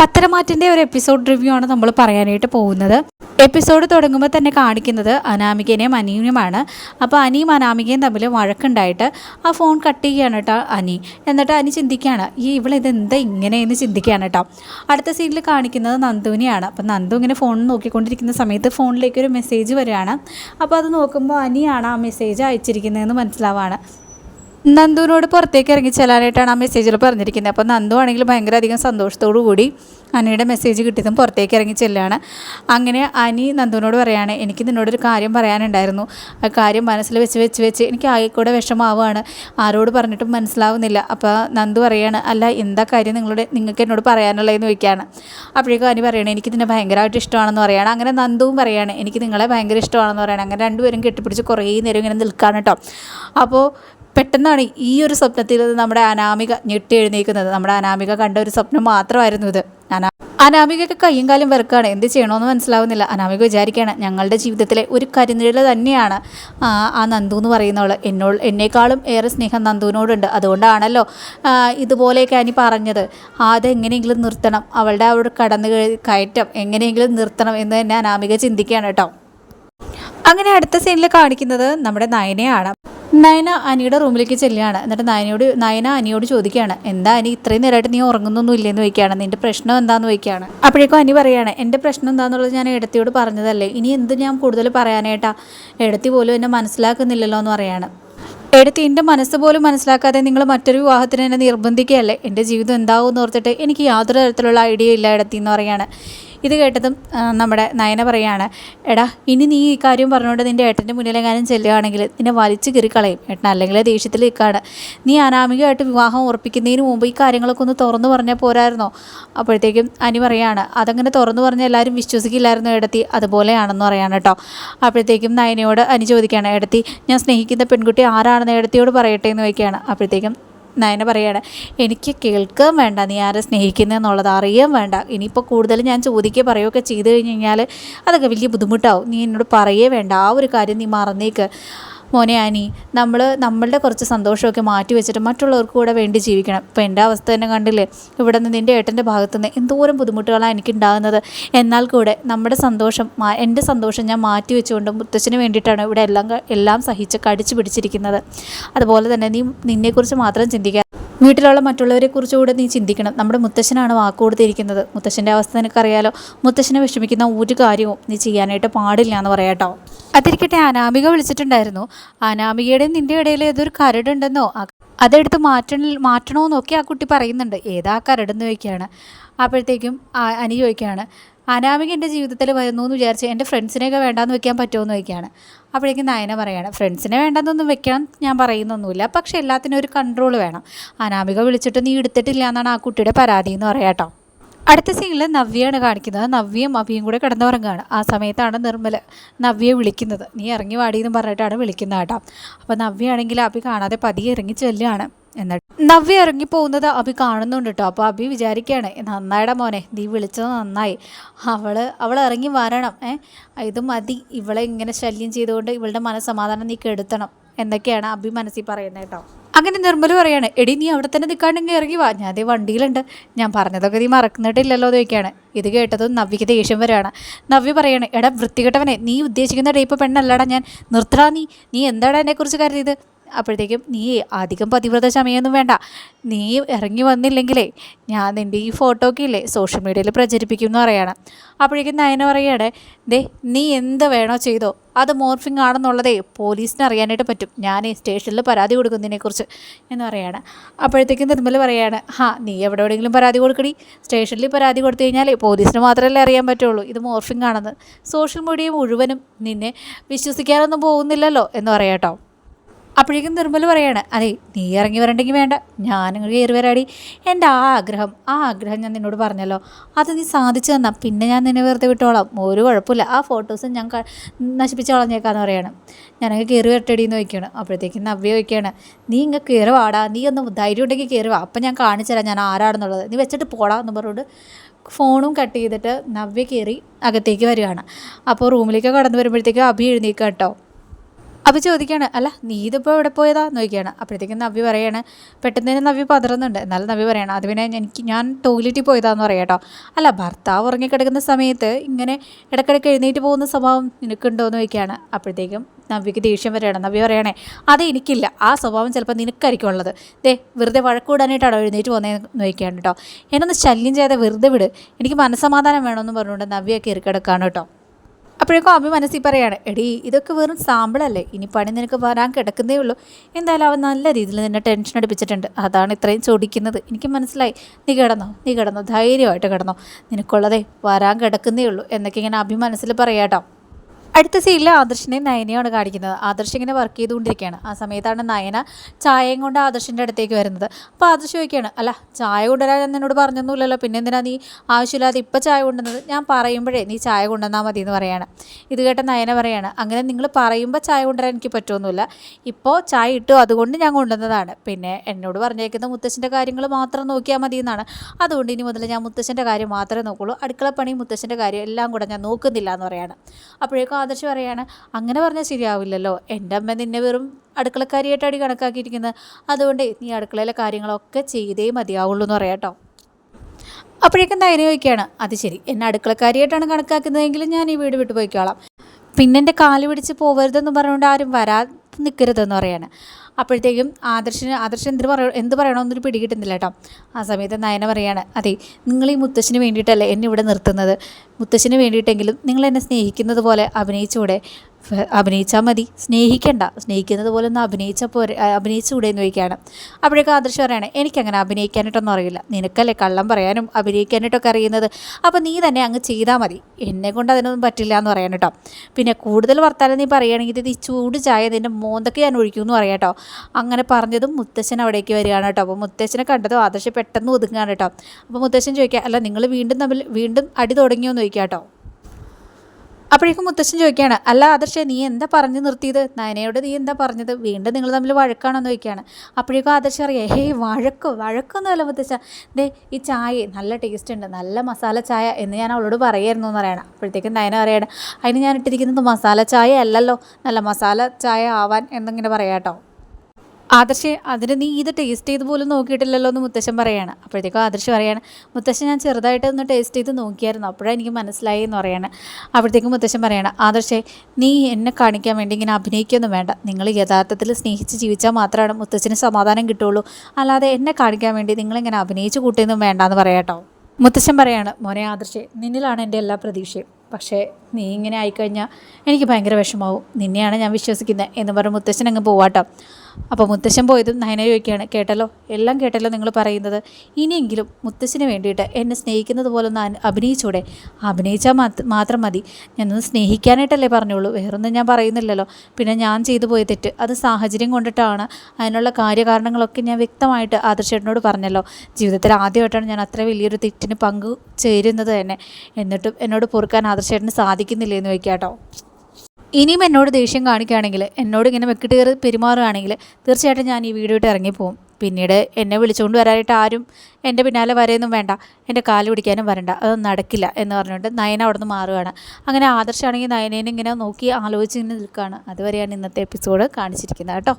പത്തരമാറ്റിന്റെ ഒരു episode review ആണ് നമ്മൾ പറയാനായിട്ട് പോകുന്നത്. എപ്പിസോഡ് തുടങ്ങുമ്പോൾ തന്നെ കാണിക്കുന്നത് അനാമികനെയും അനിയുമാണ് അപ്പോൾ അനിയും അനാമികയും തമ്മിൽ വഴക്കുണ്ടായിട്ട് ആ ഫോൺ കട്ട് ചെയ്യുകയാണ് കേട്ടോ അനി. എന്നിട്ട് അനി ചിന്തിക്കുകയാണ് ഈ ഇവളിത് എന്താ ഇങ്ങനെയെന്ന് ചിന്തിക്കുകയാണ് കേട്ടോ. അടുത്ത സീനിൽ കാണിക്കുന്നത് നന്ദുവിനെയാണ്. അപ്പോൾ നന്ദു ഇങ്ങനെ ഫോൺ നോക്കിക്കൊണ്ടിരിക്കുന്ന സമയത്ത് ഫോണിലേക്ക് ഒരു മെസ്സേജ് വരികയാണ്. അപ്പോൾ അത് നോക്കുമ്പോൾ അനിയാണ് ആ മെസ്സേജ് അയച്ചിരിക്കുന്നതെന്ന് മനസ്സിലാവാണ്. നന്ദുവിനോട് പുറത്തേക്ക് ഇറങ്ങി ചെല്ലാനായിട്ടാണ് ആ മെസ്സേജിൽ പറഞ്ഞിരിക്കുന്നത്. അപ്പോൾ നന്ദു ആണെങ്കിൽ ഭയങ്കര അധികം സന്തോഷത്തോടു കൂടി അനിയുടെ മെസ്സേജ് കിട്ടിയതും പുറത്തേക്ക് ഇറങ്ങി ചെല്ലുകയാണ്. അങ്ങനെ അനി നന്ദുവിനോട് പറയുകയാണ് എനിക്ക് നിന്നോടൊരു കാര്യം പറയാനുണ്ടായിരുന്നു. ആ കാര്യം മനസ്സിൽ വെച്ച് വെച്ച് വെച്ച് എനിക്ക് ആയിക്കൂടെ കൂടെ വിഷമാവുകയാണ് ആരോട് പറഞ്ഞിട്ടും മനസ്സിലാവുന്നില്ല. അപ്പോൾ നന്ദു പറയാണ് അല്ല എന്താ കാര്യം നിങ്ങളുടെ നിങ്ങൾക്ക് എന്നോട് പറയാനുള്ളതെന്ന് ചോദിക്കുകയാണ്. അപ്പോഴേക്കും അനി പറയണേ എനിക്ക് നിന്നെ ഭയങ്കരമായിട്ട് ഇഷ്ടമാണെന്ന് പറയുകയാണ് അങ്ങനെ നന്ദുവും പറയാണ് എനിക്ക് നിങ്ങളെ ഭയങ്കര ഇഷ്ടമാണെന്ന് പറയുകയാണ് അങ്ങനെ രണ്ടുപേരും കെട്ടിപ്പിടിച്ച് കുറേ നേരം ഇങ്ങനെ നിൽക്കുകയാണ് കേട്ടോ. അപ്പോൾ പെട്ടെന്നാണ് ഈ ഒരു സ്വപ്നത്തിൽ നമ്മുടെ അനാമിക ഞെട്ടി എഴുന്നേക്കുന്നത് നമ്മുടെ അനാമിക കണ്ട ഒരു സ്വപ്നം മാത്രമായിരുന്നു ഇത്. അനാ അനാമികയ്ക്ക് കയ്യും കാലും വെറുക്കാണ്. എന്ത് ചെയ്യണമെന്ന് മനസ്സിലാവുന്നില്ല. അനാമിക വിചാരിക്കുകയാണ് ഞങ്ങളുടെ ജീവിതത്തിലെ ഒരു കരിനിഴൽ തന്നെയാണ്. ആ, നന്ദു എന്ന് പറയുന്നവൾ എന്നോട് എന്നേക്കാളും ഏറെ സ്നേഹം നന്ദുവിനോടുണ്ട്. അതുകൊണ്ടാണല്ലോ ഇതുപോലെയൊക്കെ അനി പറഞ്ഞത്. അതെങ്ങനെയെങ്കിലും നിർത്തണം. അവളുടെ ഒരു കടന്നു കയറ്റം എങ്ങനെയെങ്കിലും നിർത്തണം എന്ന് തന്നെ അനാമിക ചിന്തിക്കുകയാണ് കേട്ടോ. അങ്ങനെ അടുത്ത സീനിൽ കാണിക്കുന്നത് നമ്മുടെ നയനയാണ്. നയന അനിയുടെ റൂമിലേക്ക് ചെല്ലുകയാണ്. എന്നിട്ട് നയനയോട് നയന അനിയോട് ചോദിക്കുകയാണ് എന്താ അനി ഇത്രയും നേരമായിട്ട് നീ ഉറങ്ങുന്നൊന്നും ഇല്ലെന്ന് ചോദിക്കുകയാണ്. നിന്റെ പ്രശ്നം എന്താന്ന് ചോദിക്കുകയാണ്. അപ്പോഴേക്കും അനി പറയാണ് എന്റെ പ്രശ്നം എന്താണെന്നുള്ളത് ഞാൻ എടത്തിയോട് പറഞ്ഞതല്ലേ. ഇനി എന്ത് ഞാൻ കൂടുതൽ പറയാനായിട്ടാ? എടത്തി പോലും എന്നെ മനസ്സിലാക്കുന്നില്ലല്ലോ എന്ന് പറയാണ്. എടുത്ത് എന്റെ മനസ്സ് പോലും മനസ്സിലാക്കാതെ നിങ്ങൾ മറ്റൊരു വിവാഹത്തിന് എന്നെ നിർബന്ധിക്കുകയല്ലേ? എന്റെ ജീവിതം എന്താവും എന്ന് ഓർത്തിട്ട് എനിക്ക് യാതൊരു തരത്തിലുള്ള ഐഡിയ ഇല്ല എടുത്തി എന്ന് പറയാണ്. ഇത് കേട്ടതും നമ്മുടെ നയന പറയാണ് എടാ ഇനി നീ ഈ കാര്യം പറഞ്ഞുകൊണ്ട് നിന്റെ ഏട്ടന്റെ മുന്നിലെങ്ങാനും ചെല്ലുകയാണെങ്കിൽ നിന്നെ വലിച്ചു കീറിക്കളയും ഏട്ടൻ അല്ലെങ്കിൽ ദേഷ്യത്തിൽ നിൽക്കുകയാണ് നീ അനാമികമായിട്ട് വിവാഹം ഉറപ്പിക്കുന്നതിന് മുമ്പ് ഈ കാര്യങ്ങളൊക്കെ ഒന്ന് തുറന്നു പറഞ്ഞാൽ പോരായിരുന്നോ? അപ്പോഴത്തേക്കും അനി പറയാണ് അതങ്ങനെ തുറന്നു പറഞ്ഞാൽ എല്ലാവരും വിശ്വസിക്കില്ലായിരുന്നു എടത്തി അതുപോലെയാണെന്ന് പറയാണ് കേട്ടോ. അപ്പോഴത്തേക്കും നയനയോട് അനി ചോദിക്കുകയാണ് എടത്തി ഞാൻ സ്നേഹിക്കുന്ന പെൺകുട്ടി ആരാണെന്ന് എടത്തിയോട് പറയട്ടെ എന്ന് ചോദിക്കുകയാണ്. അപ്പോഴത്തേക്കും നയന പറയാണ് എനിക്ക് കേൾക്കാൻ വേണ്ട നീ ആരെ സ്നേഹിക്കുന്നതെന്നുള്ളത് അറിയാൻ വേണ്ട. ഇനിയിപ്പോൾ കൂടുതൽ ഞാൻ ചോദിക്കുക പറയുകയൊക്കെ ചെയ്തു കഴിഞ്ഞ് കഴിഞ്ഞാൽ അതൊക്കെ വലിയ ബുദ്ധിമുട്ടാവും. നീ എന്നോട് പറയേ വേണ്ട. ആ ഒരു കാര്യം നീ മറന്നേക്ക്. മോനെ ആനി നമ്മൾ നമ്മളുടെ കുറച്ച് സന്തോഷമൊക്കെ മാറ്റി വെച്ചിട്ട് മറ്റുള്ളവർക്ക് കൂടെ വേണ്ടി ജീവിക്കണം. ഇപ്പോൾ എന്റെ അവസ്ഥ തന്നെ കണ്ടില്ലേ? ഇവിടെ നിന്ന് നിന്റെ ഏട്ടന്റെ ഭാഗത്തു നിന്ന് എന്തോരം ബുദ്ധിമുട്ടുകളാണ് എനിക്കുണ്ടാകുന്നത്. എന്നാൽ കൂടെ നമ്മുടെ സന്തോഷം എന്റെ സന്തോഷം ഞാൻ മാറ്റി വെച്ചുകൊണ്ട് മുത്തച്ഛന് വേണ്ടിയിട്ടാണ് ഇവിടെ എല്ലാം എല്ലാം സഹിച്ച് കടിച്ചു പിടിച്ചിരിക്കുന്നത്. അതുപോലെ തന്നെ നീ നിന്നെക്കുറിച്ച് മാത്രം ചിന്തിക്കുക വീട്ടിലുള്ള മറ്റുള്ളവരെ കുറിച്ച് കൂടെ നീ ചിന്തിക്കണം. നമ്മുടെ മുത്തശ്ശനാണ് വാക്ക് കൊടുത്തിരിക്കുന്നത്. മുത്തശ്ശന്റെ അവസ്ഥ നിനക്കറിയാലോ? മുത്തശ്ശനെ വിഷമിക്കുന്ന ഒരു കാര്യവും നീ ചെയ്യാനായിട്ട് പാടില്ല എന്ന് പറയാട്ടോ അതിരിക്കട്ടെ അനാമിക വിളിച്ചിട്ടുണ്ടായിരുന്നു. അനാമികയുടെയും നിന്റെ ഇടയിൽ ഏതൊരു കരടുണ്ടെന്നോ അതെടുത്ത് മാറ്റ മാറ്റണമെന്നൊക്കെ ആ കുട്ടി പറയുന്നുണ്ട്. ഏതാ കരടെന്ന് ചോദിക്കുകയാണ്. അപ്പോഴത്തേക്കും അനി ചോദിക്കുകയാണ് അനാമിക എന്റെ ജീവിതത്തിൽ വരുന്നു എന്ന് വിചാരിച്ച് എന്റെ ഫ്രണ്ട്സിനെയൊക്കെ വേണ്ടാന്ന് വെക്കാൻ പറ്റുമോ എന്ന് ചോദിക്കുകയാണ്. അപ്പോഴേക്കും നയന പറയുകയാണ് ഫ്രണ്ട്സിനെ വേണ്ടെന്നൊന്നും വെക്കണം ഞാൻ പറയുന്നൊന്നുമില്ല പക്ഷേ എല്ലാത്തിനും ഒരു കൺട്രോൾ വേണം. അനാമിക വിളിച്ചിട്ട് നീ എടുത്തിട്ടില്ല എന്നാണ് ആ കുട്ടിയുടെ പരാതി എന്ന് പറയാട്ടോ അടുത്ത സീനിൽ നവ്യയാണ് കാണിക്കുന്നത്. നവ്യയും അവിയും കൂടെ കിടന്നുറങ്ങുകയാണ്. ആ സമയത്താണ് നിർമ്മല നവ്യയെ വിളിക്കുന്നത്. നീ ഇറങ്ങി വാടിയെന്ന് പറഞ്ഞിട്ടാണ് വിളിക്കുന്നത് കേട്ടോ. അപ്പോൾ നവ്യയാണെങ്കിൽ അഭി കാണാതെ പതിയെ ഇറങ്ങി ചെല്ലുകയാണ്. എന്നിട്ട് നവ്യ ഇറങ്ങി പോകുന്നത് അഭി കാണുന്നുണ്ട് കേട്ടോ. അപ്പോൾ അഭി വിചാരിക്കുകയാണ് നന്നായിടാ മോനെ നീ വിളിച്ചത് നന്നായി. അവൾ അവൾ ഇറങ്ങി വരണം ഏ? ഇത് മതി ഇവളെ ഇങ്ങനെ ശല്യം ചെയ്തുകൊണ്ട് ഇവളുടെ മനസ്സമാധാനം നീ കെടുത്തണം എന്നൊക്കെയാണ് അഭി മനസ്സിൽ പറയുന്നത് കേട്ടോ. അങ്ങനെ നിർമ്മൽ പറയാണ് എടി നീ അവിടെ തന്നെ നിൽക്കാണ്ടെങ്കിൽ ഇറങ്ങി വാ. ഞാൻ അതേ വണ്ടിയിലുണ്ട്. ഞാൻ പറഞ്ഞതൊക്കെ നീ മറക്കുന്നിട്ടില്ലല്ലോ എന്ന് ഇത് കേട്ടതും നവ്യക്ക് ദേഷ്യം വരികയാണ്. നവ്യ പറയാണ് എടാ വൃത്തികെട്ടവനെ നീ ഉദ്ദേശിക്കുന്ന ടൈപ്പ് പെണ്ണല്ലടാ ഞാൻ. നിർത്തടാ നീ. നീ എന്താടാ എന്നെക്കുറിച്ച് കരുതിയത്? അപ്പോഴത്തേക്കും നീ അധികം പതിവ്രത ചമയൊന്നും വേണ്ട. നീ ഇറങ്ങി വന്നില്ലെങ്കിലേ ഞാൻ നിന്റെ ഈ ഫോട്ടോ ഒക്കെ ഇല്ലേ സോഷ്യൽ മീഡിയയിൽ പ്രചരിപ്പിക്കും എന്ന് പറയണം. അപ്പോഴേക്കും നയന പറയാണ് ദേ നീ എന്ത് വേണോ ചെയ്തോ അത് മോർഫിംഗ് ആണെന്നുള്ളതേ പോലീസിന് അറിയാനായിട്ട് പറ്റും. ഞാൻ സ്റ്റേഷനിൽ പരാതി കൊടുക്കുന്നതിനെക്കുറിച്ച് എന്ന് പറയാണ്. അപ്പോഴത്തേക്കും നിർമ്മൽ പറയാണ് ഹാ നീ എവിടെ എവിടെയെങ്കിലും പരാതി കൊടുക്കടി. സ്റ്റേഷനിൽ പരാതി കൊടുത്തു കഴിഞ്ഞാൽ പോലീസിന് മാത്രമല്ലേ അറിയാൻ പറ്റുള്ളൂ. ഇത് മോർഫിംഗ് ആണെന്ന്. സോഷ്യൽ മീഡിയ മുഴുവനും നിന്നെ വിശ്വസിക്കാനൊന്നും പോകുന്നില്ലല്ലോ എന്ന് പറയാട്ടോ. അപ്പോഴേക്കും നിർമ്മൽ പറയാണ് അതെ നീ ഇറങ്ങി വരണ്ടെങ്കിൽ വേണ്ട ഞാനും കയറി വരാടി. എന്റെ ആ ആഗ്രഹം ആ ആഗ്രഹം ഞാൻ നിന്നോട് പറഞ്ഞല്ലോ. അത് നീ സാധിച്ചു തന്നാ പിന്നെ ഞാൻ നിന്നെ വെറുതെ വിട്ടോളാം. ഒരു കുഴപ്പമില്ല. ആ ഫോട്ടോസ് ഞാൻ നശിപ്പിച്ച് കളഞ്ഞേക്കാന്ന് പറയാണ്. ഞാനങ്ങ് കയറി വരട്ടടി എന്ന് ചോദിക്കുകയാണ്. അപ്പോഴത്തേക്കും നവ്യ ചോദിക്കുകയാണ് നീ ഇങ്ങ് കയറി വാടാ. നീ ഒന്ന് ധൈര്യം ഉണ്ടെങ്കിൽ കയറി വാ. അപ്പം ഞാൻ കാണിച്ചു ഞാൻ ആരാണെന്നുള്ളത്. നീ വെച്ചിട്ട് പോടാ എന്ന് പറഞ്ഞുകൊണ്ട് ഫോണും കട്ട് ചെയ്തിട്ട് നവ്യ കയറി അകത്തേക്ക് വരികയാണ്. അപ്പോൾ റൂമിലേക്ക് കടന്നു വരുമ്പോഴത്തേക്കും അഭി എഴുന്നേക്കാം കേട്ടോ. അപ്പോൾ ചോദിക്കുകയാണ് അല്ല നീ ഇതിപ്പോൾ എവിടെ പോയതാ? നോക്കിയാണ്. അപ്പോഴത്തേക്കും നവ്യ പറയാണ് പെട്ടെന്ന് തന്നെ നവ്യ പതറുന്നുണ്ട്. എന്നാലും നവ്യ പറയണം അത് പിന്നെ എനിക്ക് ഞാൻ ടോയ്ലറ്റിൽ പോയതാന്ന് പറയാം കേട്ടോ. അല്ല ഭർത്താവ് ഉറങ്ങിക്കിടക്കുന്ന സമയത്ത് ഇങ്ങനെ ഇടയ്ക്കിടയ്ക്ക് എഴുന്നേറ്റ് പോകുന്ന സ്വഭാവം നിനക്കുണ്ടോ? എന്ന് ചോദിക്കുകയാണ് അപ്പോഴത്തേക്കും നവ്യക്ക് ദേഷ്യം വരികയാണ്. നവ്യ പറയണേ അത് എനിക്കില്ല. ആ സ്വഭാവം ചിലപ്പോൾ നിനക്കായിരിക്കും ഉള്ളത്. ദേ വെറുതെ വഴക്കൂടാനായിട്ടാണോ എഴുന്നേറ്റ് പോകുന്നതെന്ന് നോക്കിയാണ് കേട്ടോ. എന്നൊന്ന് ശല്യം ചെയ്താൽ വെറുതെ വിട്. എനിക്ക് മനസ്സമാധാനം വേണമെന്ന് പറഞ്ഞുകൊണ്ട് നവ്യ കയറി കിടക്കാണ് കേട്ടോ. അപ്പോഴേക്കും അഭി മനസ്സിൽ പറയാണ് എടി ഇതൊക്കെ വെറും സാമ്പിളല്ലേ ഇനി പണി നിനക്ക് വരാൻ കിടക്കുന്നേ ഉള്ളൂ. എന്തായാലും അവൻ നല്ല രീതിയിൽ നിന്നെ ടെൻഷൻ അടിപ്പിച്ചിട്ടുണ്ട്. അതാണ് ഇത്രയും ചോദിക്കുന്നത്. എനിക്ക് മനസ്സിലായി. നീ കിടന്നോ നീ കിടന്നോ ധൈര്യമായിട്ട് കിടന്നോ. നിനക്കുള്ളതേ വരാൻ കിടക്കുന്നേ ഉള്ളൂ. എന്നൊക്കെ ഇങ്ങനെ അഭി മനസ്സിൽ പറയാട്ടോ. അടുത്ത സീനിൽ ആദർശിനെയും നയനയാണ് കാണിക്കുന്നത്. ആദർശ് ഇങ്ങനെ വർക്ക് ചെയ്തുകൊണ്ടിരിക്കുകയാണ്. ആ സമയത്താണ് നയന ചായയും കൊണ്ട് ആദർശിന്റെ അടുത്തേക്ക് വരുന്നത്. അപ്പോൾ ആദർശ് ചോദിക്കുകയാണ് അല്ല ചായ കൊണ്ടുവരാൻ എന്നോട് പറഞ്ഞൊന്നുമില്ലല്ലോ. പിന്നെ എന്തിനാ നീ ആവശ്യമില്ലാതെ ഇപ്പം ചായ കൊണ്ടുവന്നത്? ഞാൻ പറയുമ്പോഴേ നീ ചായ കൊണ്ടുവന്നാൽ മതി എന്ന് പറയാണ്. ഇത് കേട്ട നയന പറയാണ് അങ്ങനെ നിങ്ങൾ പറയുമ്പോൾ ചായ കൊണ്ടുവരാൻ എനിക്ക് പറ്റുമൊന്നുമില്ല ഇപ്പോൾ ചായ ഇട്ടു അതുകൊണ്ട് ഞാൻ കൊണ്ടുവന്നതാണ്. പിന്നെ എന്നോട് പറഞ്ഞേക്കുന്ന മുത്തശ്ശന്റെ കാര്യങ്ങൾ മാത്രം നോക്കിയാൽ മതി എന്നാണ്. അതുകൊണ്ട് ഇനി മുതൽ ഞാൻ മുത്തശ്ശന്റെ കാര്യം മാത്രമേ നോക്കുള്ളൂ. അടുക്കളപ്പണി മുത്തശ്ശന്റെ കാര്യം എല്ലാം കൂടെ ഞാൻ നോക്കുന്നില്ല എന്ന് പറയാണ്. അപ്പോഴേക്കും ആദർശ് പറയുകയാണ് അങ്ങനെ പറഞ്ഞാൽ ശരിയാവില്ലല്ലോ. എന്റെ അമ്മ നിന്നെ വെറും അടുക്കളക്കാരിയായിട്ടാണ് കണക്കാക്കിയിരിക്കുന്നത്. അതുകൊണ്ട് നീ അടുക്കളയിലെ കാര്യങ്ങളൊക്കെ ചെയ്തേ മതിയാവുള്ളൂ എന്ന് പറയാം കേട്ടോ. അപ്പോഴേക്കും ധൈര്യം ചോദിക്കുകയാണ് അത് ശരി. എന്നെ അടുക്കളക്കാരിയായിട്ടാണ് കണക്കാക്കുന്നതെങ്കിൽ ഞാൻ ഈ വീട് വിട്ടു പോയിക്കോളാം. പിന്നെ എന്റെ കാൽ പിടിച്ച് പോകരുതെന്ന് പറഞ്ഞുകൊണ്ട് ആരും വരാ നിൽക്കരുതെന്ന് പറയാണ്. അപ്പോഴത്തേക്കും ആദർശന് ആദർശൻ എന്ത് പറയ എന്ത് പറയണമെന്നൊരു പിടി കിട്ടുന്നില്ല കേട്ടോ. ആ സമയത്ത് നയന പറയാണ് അതെ നിങ്ങൾ ഈ മുത്തശ്ശന് വേണ്ടിയിട്ടല്ലേ എന്നെ ഇവിടെ നിർത്തുന്നത്? മുത്തശ്ശന് വേണ്ടിയിട്ടെങ്കിലും നിങ്ങൾ എന്നെ സ്നേഹിക്കുന്നത് പോലെ അഭിനയിച്ചുകൂടെ അഭിനയിച്ചാൽ മതി. സ്നേഹിക്കണ്ട. സ്നേഹിക്കുന്നത് പോലെ ഒന്ന് അഭിനയിച്ച പോരെ അഭിനയിച്ചുകൂടെ എന്ന് ചോദിക്കുകയാണ്. അപ്പോഴേക്കും ആദർശം പറയാണ് എനിക്കങ്ങനെ അഭിനയിക്കാനായിട്ടൊന്നും അറിയില്ല. നിനക്കല്ലേ കള്ളം പറയാനും അഭിനയിക്കാനായിട്ടൊക്കെ അറിയുന്നത്? അപ്പോൾ നീ തന്നെ അങ്ങ് ചെയ്താൽ മതി. എന്നെ കൊണ്ട് അതിനൊന്നും പറ്റില്ല എന്ന് പറയാൻ കേട്ടോ. പിന്നെ കൂടുതൽ വർത്താനം നീ പറയുകയാണെങ്കിൽ ഇത് ഈ ചൂട് ചായ നിന്റെ മോന്തൊക്കെ ഞാൻ ഒഴിക്കും എന്ന് പറയാം കേട്ടോ. അങ്ങനെ പറഞ്ഞതും മുത്തശ്ശൻ അവിടേക്ക് വരികയാണ് കേട്ടോ. അപ്പോൾ മുത്തശ്ശനെ കണ്ടതും ആദർശം പെട്ടെന്ന് ഒതുങ്ങുകയാണ് കേട്ടോ. അപ്പോൾ മുത്തശ്ശൻ ചോദിക്കുക അല്ല നിങ്ങൾ വീണ്ടും തമ്മിൽ വീണ്ടും അടി തുടങ്ങിയോ എന്ന് ചോദിക്കാം കേട്ടോ. അപ്പോഴേക്കും മുത്തശ്ശൻ ചോദിക്കുകയാണ് അല്ല ആദർശേ നീ എന്താ പറഞ്ഞു നിർത്തിയത്? നയനയോട് നീ എന്താ പറഞ്ഞത്? വീണ്ടും നിങ്ങൾ തമ്മിൽ വഴക്കാണെന്ന് ചോദിക്കുകയാണ്. അപ്പോഴേക്കും ആദർശ അറിയാം ഹേയ് വഴക്കോ? വഴക്കൊന്നുമല്ല മുത്തശ്ശ. ദേ ഈ ചായ നല്ല ടേസ്റ്റ് ഉണ്ട് നല്ല മസാല ചായ എന്ന് ഞാൻ അവളോട് പറയായിരുന്നു എന്ന് പറയണം. അപ്പോഴത്തേക്കും നയന പറയണം അതിന് ഞാൻ ഇട്ടിരിക്കുന്നത് മസാല ചായ അല്ലല്ലോ നല്ല മസാല ചായ ആവാൻ എന്നിങ്ങനെ പറയാം കേട്ടോ. ആദർശ് അതിന് നീ ഇത് ടേസ്റ്റ് ചെയ്ത് പോലും നോക്കിയിട്ടില്ലല്ലോ എന്ന് മുത്തശ്ശൻ പറയാണ്. അപ്പോഴത്തേക്കും ആദർശ് പറയാണ് മുത്തശ്ശൻ ഞാൻ ചെറുതായിട്ട് ഒന്ന് ടേസ്റ്റ് ചെയ്ത് നോക്കിയായിരുന്നു. അപ്പോഴാണ് എനിക്ക് മനസ്സിലായി എന്ന് പറയാണ്. അപ്പോഴത്തേക്കും മുത്തശ്ശൻ പറയാണ് ആദർശേ നീ എന്നെ കാണിക്കാൻ വേണ്ടി ഇങ്ങനെ അഭിനയിക്കൊന്നും വേണ്ട. നിങ്ങൾ യഥാർത്ഥത്തിൽ സ്നേഹിച്ച് ജീവിച്ചാൽ മാത്രമാണ് മുത്തശ്ശന് സമാധാനം കിട്ടുള്ളൂ അല്ലാതെ എന്നെ കാണിക്കാൻ വേണ്ടി നിങ്ങളിങ്ങനെ അഭിനയിച്ച് കൂട്ടിയൊന്നും വേണ്ടെന്ന് പറയാട്ടോ. മുത്തശ്ശൻ പറയാണ് മോനെ ആദർശേ നിന്നിലാണ് എന്റെ എല്ലാ പ്രതീക്ഷയും. പക്ഷേ നീ ഇങ്ങനെ ആയിക്കഴിഞ്ഞാൽ എനിക്ക് ഭയങ്കര വിഷമാവും നിന്നെയാണ് ഞാൻ വിശ്വസിക്കുന്നത് എന്ന് പറഞ്ഞ് മുത്തശ്ശൻ അങ്ങ് പോവാട്ടോ അപ്പോൾ മുത്തശ്ശൻ പോയതും നയന ചോദിക്കുകയാണ് കേട്ടല്ലോ? എല്ലാം കേട്ടല്ലോ നിങ്ങൾ പറയുന്നത്? ഇനിയെങ്കിലും മുത്തശ്ശന് വേണ്ടിയിട്ട് എന്നെ സ്നേഹിക്കുന്നത് പോലെ ഒന്ന് അഭിനയിച്ചൂടെ? അഭിനയിച്ചാൽ മാത്രം മതി. ഞാനൊന്ന് സ്നേഹിക്കാനായിട്ടല്ലേ പറഞ്ഞോളൂ. വേറൊന്നും ഞാൻ പറയുന്നില്ലല്ലോ. പിന്നെ ഞാൻ ചെയ്തു പോയ തെറ്റ് അത് സാഹചര്യം കൊണ്ടിട്ടാണ് അതിനുള്ള കാര്യകാരണങ്ങളൊക്കെ ഞാൻ വ്യക്തമായിട്ട് ആദർശേട്ടനോട് പറഞ്ഞല്ലോ. ജീവിതത്തിൽ ആദ്യമായിട്ടാണ് ഞാൻ അത്ര വലിയൊരു തെറ്റിന് പങ്കു ചേരുന്നത് തന്നെ. എന്നിട്ടും എന്നോട് പൊറുക്കാൻ ആദർശേട്ടന് സാധിക്കുന്നില്ല എന്ന് വെക്കാട്ടോ ഇനിയും എന്നോട് ദേഷ്യം കാണിക്കുകയാണെങ്കിൽ എന്നോട് ഇങ്ങനെ വെക്കിട്ട് കയറി പെരുമാറുകയാണെങ്കിൽ തീർച്ചയായിട്ടും ഞാൻ ഈ വീഡിയോ ഇട്ട് ഇറങ്ങിപ്പോവും. പിന്നീട് എന്നെ വിളിച്ചുകൊണ്ട് വരാനായിട്ട് ആരും എന്റെ പിന്നാലെ വരെയൊന്നും വേണ്ട. എന്റെ കാൽ പിടിക്കാനും വരണ്ട. അതൊന്നും നടക്കില്ല എന്ന് പറഞ്ഞുകൊണ്ട് നയന അവിടെ നിന്ന് മാറുകയാണ്. അങ്ങനെ ആദർശമാണെങ്കിൽ നയനേനെ ഇങ്ങനെ നോക്കി ആലോചിച്ച് ഇങ്ങനെ നിൽക്കുകയാണ്. അതുവരെയാണ് ഇന്നത്തെ എപ്പിസോഡ് കാണിച്ചിരിക്കുന്നത് കേട്ടോ.